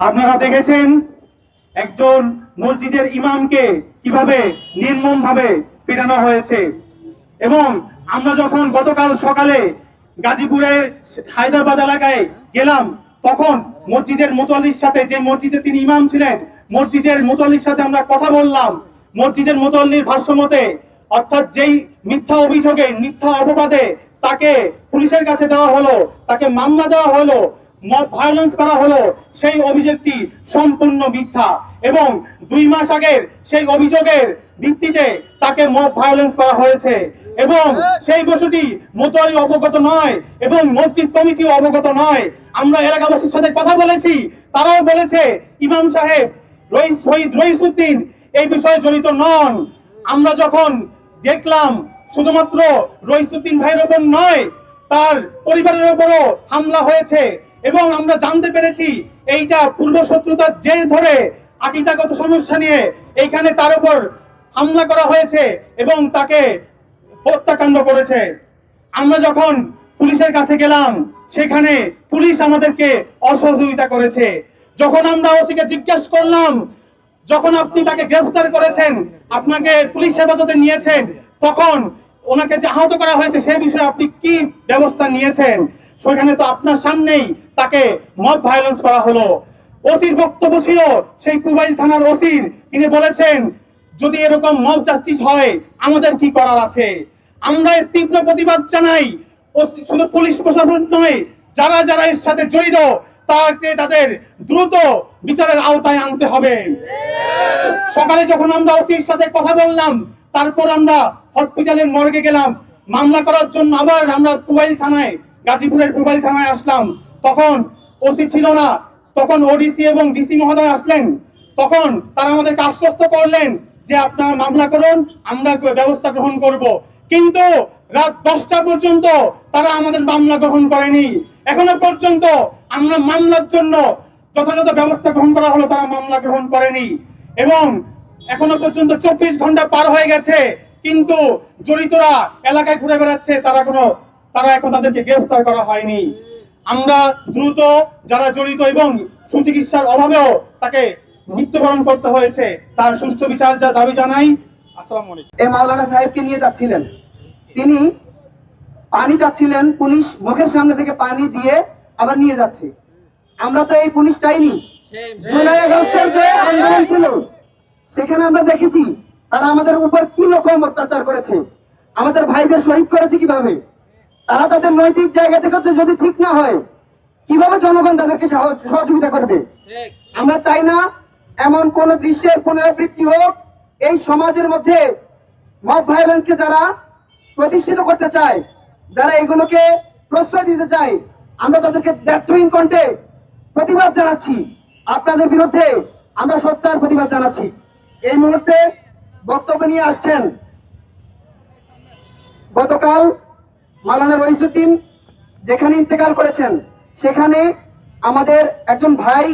আপনারা দেখেছেন একজন মসজিদের ইমামকে কীভাবে নির্মম ভাবে পেটানো হয়েছে। এবং আমরা যখন গতকাল সকালে গাজীপুরের হায়দ্রাবাদ এলাকায় গেলাম, তখন মসজিদের মোতাল্লির সাথে যে মসজিদে তিনি ইমাম ছিলেন, মসজিদের মোতাল্লির সাথে আমরা কথা বললাম। মসজিদের মোতাল্লির ভাষ্য মতে অর্থাৎ যেই মিথ্যা অভিযোগে, মিথ্যা অপবাদে তাকে পুলিশের কাছে দেওয়া হলো, তাকে মামলা দেওয়া হলো ভায়োলেন্স করা হলো, সেই অভিযোগটি সম্পূর্ণ মিথ্যা এবং দুই মাস আগের সেই অভিযোগের ভিত্তিতে তাকে মব ভায়োলেন্স করা হয়েছে এবং সেই বিষয়টি মোতালি অবগত নয় এবং মসজিদ কমিটিও অবগত নয়। আমরা এলাকাবাসীর সাথে কথা বলেছি, তারাও বলেছে, ইমাম সাহেব রইস শহীদ রইসুদ্দিন এই বিষয়ে জড়িত নন। আমরা যখন দেখলাম শুধুমাত্র রইসুদ্দিন ভাইয়ের ওপর নয়, তার পরিবারের ওপরও হামলা হয়েছে। এবং আমরা জানতে পেরেছি এইটা পূর্ব শত্রুতার জের ধরে আকিদাগত সমস্যা নিয়ে এইখানে তার উপর হামলা করা হয়েছে এবং তাকে হত্যাকাণ্ড করেছে। আমরা যখন পুলিশের কাছে গেলাম, সেখানে পুলিশ আমাদেরকে অসহযোগিতা করেছে। যখন আমরা ওসিকে জিজ্ঞেস করলাম, যখন আপনি তাকে গ্রেফতার করেছেন, আপনাকে পুলিশ হেফাজতে নিয়েছেন, তখন ওনাকে যে আহত করা হয়েছে সে বিষয়ে আপনি কি ব্যবস্থা নিয়েছেন? সেখানে তো আপনার সামনেই তাকে মব ভায়োলেন্স করা হলো। ওসির বক্তব্য ছিল, সেই কুবাইল থানার ওসির, তিনি বলেছেন, যদি এরকম মব জাস্টিস হয়, আমাদের কি করার আছে? আমরা এর তীব্র প্রতিবাদ জানাই। শুধু পুলিশ প্রশাসন নয়, যারা যারা এর সাথে জড়িত, তাকে তাদের দ্রুত বিচারের আওতায় আনতে হবে। সকালে যখন আমরা ওসির সাথে কথা বললাম, তারপর আমরা হসপিটালের মর্গে গেলাম। মামলা করার জন্য আবার আমরা পুবাইল থানায়, গাজীপুরের পুবাইল থানায় আসলাম। তখন ওসি ছিল না, তখন ওডিসি এবং ডিসি মহোদয় আসলেন, তখন তারা আমাদেরকে আশ্বস্ত করলেন যে আপনারা মামলা করুন, আমরা ব্যবস্থা গ্রহণ করব। কিন্তু রাত দশটা পর্যন্ত তারা আমাদের মামলা গ্রহণ করেনি। এখনও পর্যন্ত আমরা মামলার জন্য যথাযথ ব্যবস্থা গ্রহণ করা হলো, তারা মামলা গ্রহণ করেনি। এবং এখনও পর্যন্ত চব্বিশ ঘণ্টা পার হয়ে গেছে, কিন্তু জড়িতরা এলাকায় ঘুরে বেড়াচ্ছে, তারা কোনো তারা এখন তাদেরকে গ্রেফতার করা হয়নি। আমরা দ্রুত যারা জড়িত এবং সুচিকিৎসার অভাবেও তাকে মৃত্যুবরণ করতে হয়েছে তার সুষ্ঠু বিচার যা দাবি জানাই। আসসালামু আলাইকুম। এই মাওলানা সাহেবকে নিয়ে যাচ্ছিলেন। তিনি পানি চাচ্ছিলেন পুলিশ মুখের সামনে থেকে পানি দিয়ে আবার নিয়ে যাচ্ছে। আমরা তো এই পুলিশ চাইনি। জুলাই আগস্টের যে আন্দোলন ছিল সেখানে আমরা দেখেছি তারা আমাদের উপর কি রকম অত্যাচার করেছে। আমাদের ভাইদের শহীদ করেছে কীভাবে? তারা তাদের নৈতিক জায়গা থেকে যদি ঠিক না হয় কীভাবে জনগণ তাদেরকে সহ- সহযোগিতা করবে? আমরা চাই না এমন কোন দৃশ্যের পুনরাবৃত্তি হোক এই সমাজের মধ্যে মব ভায়োলেন্সকে যারা প্রতিষ্ঠিত করতে চায় যারা এগুলোকে প্রশ্রয় দিতে চায় আমরা তাদেরকে ব্যর্থহীন কণ্ঠে প্রতিবাদ জানাচ্ছি। আপনাদের বিরুদ্ধে আমরা সোচ্চার প্রতিবাদ জানাচ্ছি। এই মুহূর্তে বক্তব্য নিয়ে আসছেন গতকাল মালানা রহিসুদ্দিন যেখানে ইন্তেকাল করেছেন সেখানে আমাদের একজন ভাই